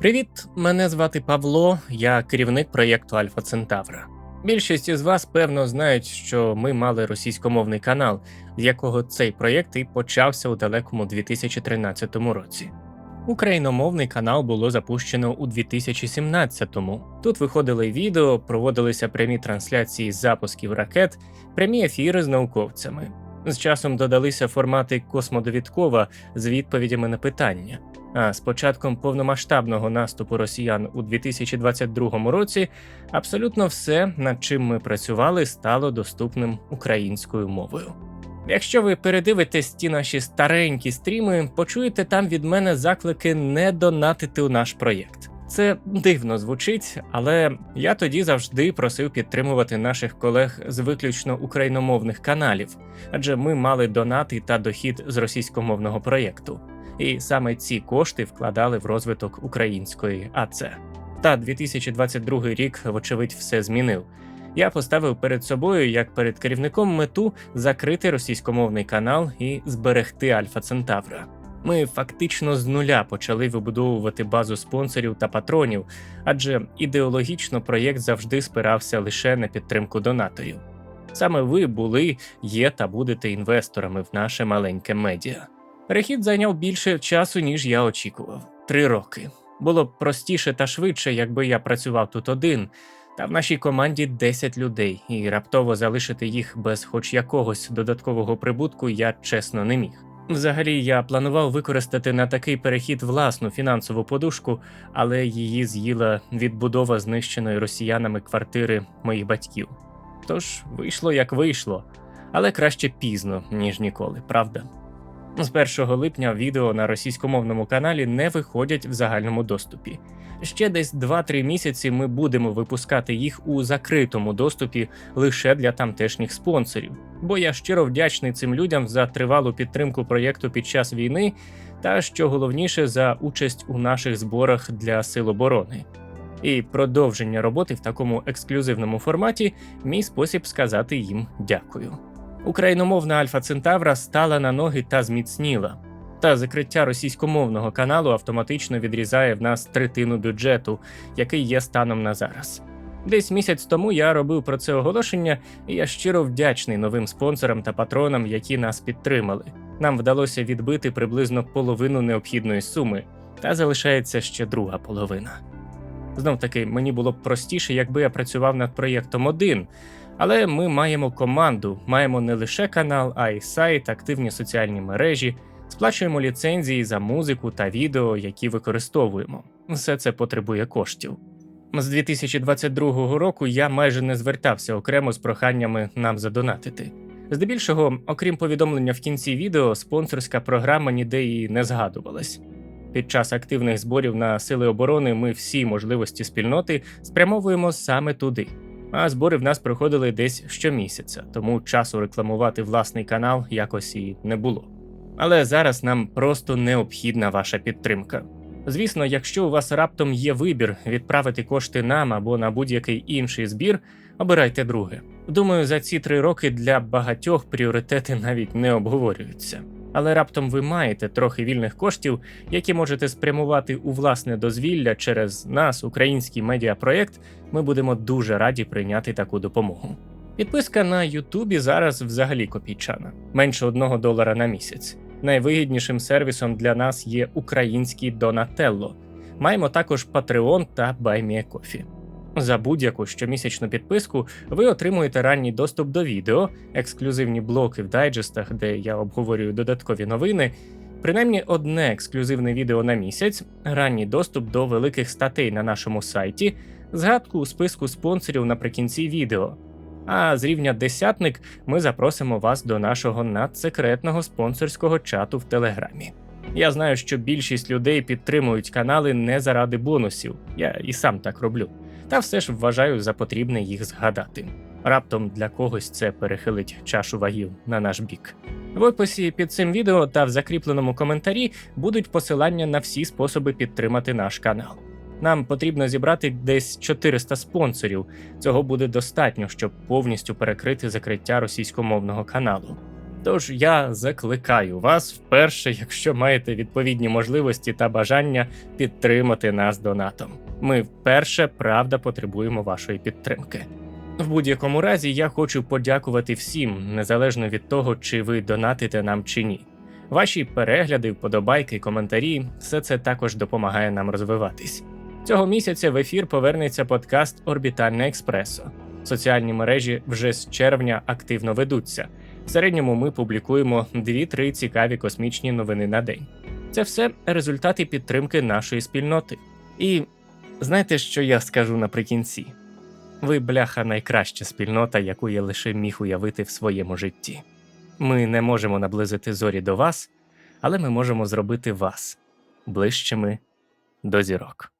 Привіт, мене звати Павло, я керівник проєкту Альфа Центавра. Більшість із вас певно знають, що ми мали російськомовний канал, з якого цей проєкт і почався у далекому 2013 році. Україномовний канал було запущено у 2017-му. Тут виходили відео, проводилися прямі трансляції запусків ракет, прямі ефіри з науковцями. З часом додалися формати космодовідкова з відповідями на питання. А з початком повномасштабного наступу росіян у 2022 році абсолютно все, над чим ми працювали, стало доступним українською мовою. Якщо ви передивитесь ті наші старенькі стріми, почуєте там від мене заклики не донатити у наш проєкт. Це дивно звучить, але я тоді завжди просив підтримувати наших колег з виключно україномовних каналів, адже ми мали донати та дохід з російськомовного проєкту. І саме ці кошти вкладали в розвиток української АЦ. Та 2022 рік, вочевидь, все змінив. Я поставив перед собою, як перед керівником, мету закрити російськомовний канал і зберегти Альфа Центавра. Ми фактично з нуля почали вибудовувати базу спонсорів та патронів, адже ідеологічно проєкт завжди спирався лише на підтримку донаторів. Саме ви були, є та будете інвесторами в наше маленьке медіа. Перехід зайняв більше часу, ніж я очікував три роки. Було б простіше та швидше, якби я працював тут один. Та в нашій команді 10 людей, і раптово залишити їх без хоч якогось додаткового прибутку я чесно не міг. Взагалі, я планував використати на такий перехід власну фінансову подушку, але її з'їла відбудова знищеної росіянами квартири моїх батьків. Тож вийшло як вийшло, але краще пізно, ніж ніколи, правда. З 1 липня відео на російськомовному каналі не виходять в загальному доступі. Ще десь 2-3 місяці ми будемо випускати їх у закритому доступі лише для тамтешніх спонсорів. Бо я щиро вдячний цим людям за тривалу підтримку проєкту під час війни, та що головніше за участь у наших зборах для сил оборони. І продовження роботи в такому ексклюзивному форматі мій спосіб сказати їм дякую. Україномовна Альфа Центавра стала на ноги та зміцніла. Та закриття російськомовного каналу автоматично відрізає в нас третину бюджету, який є станом на зараз. Десь місяць тому я робив про це оголошення, і я щиро вдячний новим спонсорам та патронам, які нас підтримали. Нам вдалося відбити приблизно половину необхідної суми, та залишається ще друга половина. Знов таки, мені було б простіше, якби я працював над проєктом один. Але ми маємо команду, маємо не лише канал, а й сайт, активні соціальні мережі, сплачуємо ліцензії за музику та відео, які використовуємо. Все це потребує коштів. З 2022 року я майже не звертався окремо з проханнями нам задонатити. Здебільшого, окрім повідомлення в кінці відео, спонсорська програма ніде і не згадувалась. Під час активних зборів на сили оборони ми всі можливості спільноти спрямовуємо саме туди. А збори в нас проходили десь щомісяця, тому часу рекламувати власний канал якось і не було. Але зараз нам просто необхідна ваша підтримка. Звісно, якщо у вас раптом є вибір відправити кошти нам або на будь-який інший збір, обирайте друге. Думаю, за ці три роки для багатьох пріоритети навіть не обговорюються. Але раптом ви маєте трохи вільних коштів, які можете спрямувати у власне дозвілля через нас, український медіапроєкт, ми будемо дуже раді прийняти таку допомогу. Підписка на Ютубі зараз взагалі копійчана, менше одного долара на місяць. Найвигіднішим сервісом для нас є український Донателло. Маємо також Patreon та BuyMeACoffee. За будь-яку щомісячну підписку ви отримуєте ранній доступ до відео, ексклюзивні блоки в дайджестах, де я обговорюю додаткові новини, принаймні одне ексклюзивне відео на місяць, ранній доступ до великих статей на нашому сайті, згадку у списку спонсорів наприкінці відео. А з рівня десятник ми запросимо вас до нашого надсекретного спонсорського чату в Телеграмі. Я знаю, що більшість людей підтримують канали не заради бонусів, я і сам так роблю та все ж вважаю за потрібне їх згадати. Раптом для когось це перехилить чашу вагів на наш бік. В описі під цим відео та в закріпленому коментарі будуть посилання на всі способи підтримати наш канал. Нам потрібно зібрати десь 400 спонсорів. Цього буде достатньо, щоб повністю перекрити закриття російськомовного каналу. Тож я закликаю вас вперше, якщо маєте відповідні можливості та бажання підтримати нас донатом. Ми вперше правда потребуємо вашої підтримки. В будь-якому разі я хочу подякувати всім, незалежно від того, чи ви донатите нам чи ні. Ваші перегляди, вподобайки, коментарі все це також допомагає нам розвиватись. Цього місяця в ефір повернеться подкаст Орбітальне Експресо. Соціальні мережі вже з червня активно ведуться. В середньому ми публікуємо 2-3 цікаві космічні новини на день. Це все результати підтримки нашої спільноти. І знаєте, що я скажу наприкінці? Ви, бляха, найкраща спільнота, яку я лише міг уявити в своєму житті. Ми не можемо наблизити зорі до вас, але ми можемо зробити вас ближчими до зірок.